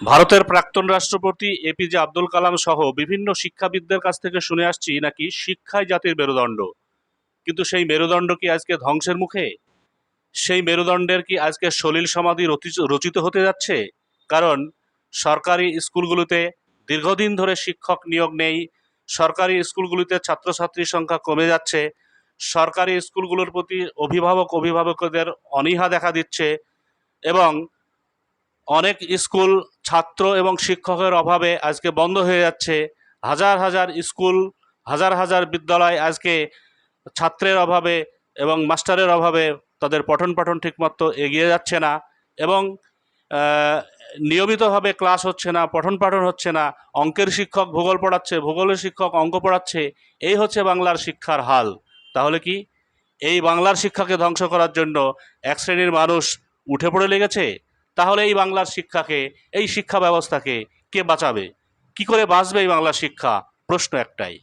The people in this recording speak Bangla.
ভারতের প্রাক্তন রাষ্ট্রপতি এপিজে আব্দুল কালাম সহ বিভিন্ন শিক্ষাবিদদের কাছ থেকে শুনে আসছি নাকি শিক্ষাই জাতির মেরুদণ্ড। কিন্তু সেই মেরুদণ্ড কি আজকে ধ্বংসের মুখে? সেই মেরুদণ্ডের কি আজকে সলিল সমাধি রচিত হতে যাচ্ছে? কারণ সরকারি স্কুলগুলোতে দীর্ঘদিন ধরে শিক্ষক নিয়োগ নেই, সরকারি স্কুলগুলিতে ছাত্রছাত্রীর সংখ্যা কমে যাচ্ছে, সরকারি স্কুলগুলোর প্রতি অভিভাবক অভিভাবকদের অনীহা দেখা দিচ্ছে এবং অনেক স্কুল ছাত্র এবং শিক্ষকের অভাবে আজকে বন্ধ হয়ে যাচ্ছে। হাজার হাজার স্কুল, হাজার হাজার বিদ্যালয় আজকে ছাত্রের অভাবে এবং মাস্টারের অভাবে তাদের পঠন পাঠন ঠিকমতো এগিয়ে যাচ্ছে না এবং নিয়মিতভাবে ক্লাস হচ্ছে না, পঠন পাঠন হচ্ছে না, অঙ্কের শিক্ষক ভূগোল পড়াচ্ছে, ভূগোলের শিক্ষক অঙ্ক পড়াচ্ছে, এই হচ্ছে বাংলার শিক্ষার হাল। তাহলে কি? এই বাংলার শিক্ষাকে ধ্বংস করার জন্য এক শ্রেণির মানুষ উঠে পড়ে লেগেছে? তাহলে এই বাংলার শিক্ষাকে, এই শিক্ষা ব্যবস্থাকে কে বাঁচাবে? কি করে বাঁচবে এই বাংলার শিক্ষা? প্রশ্ন একটাই।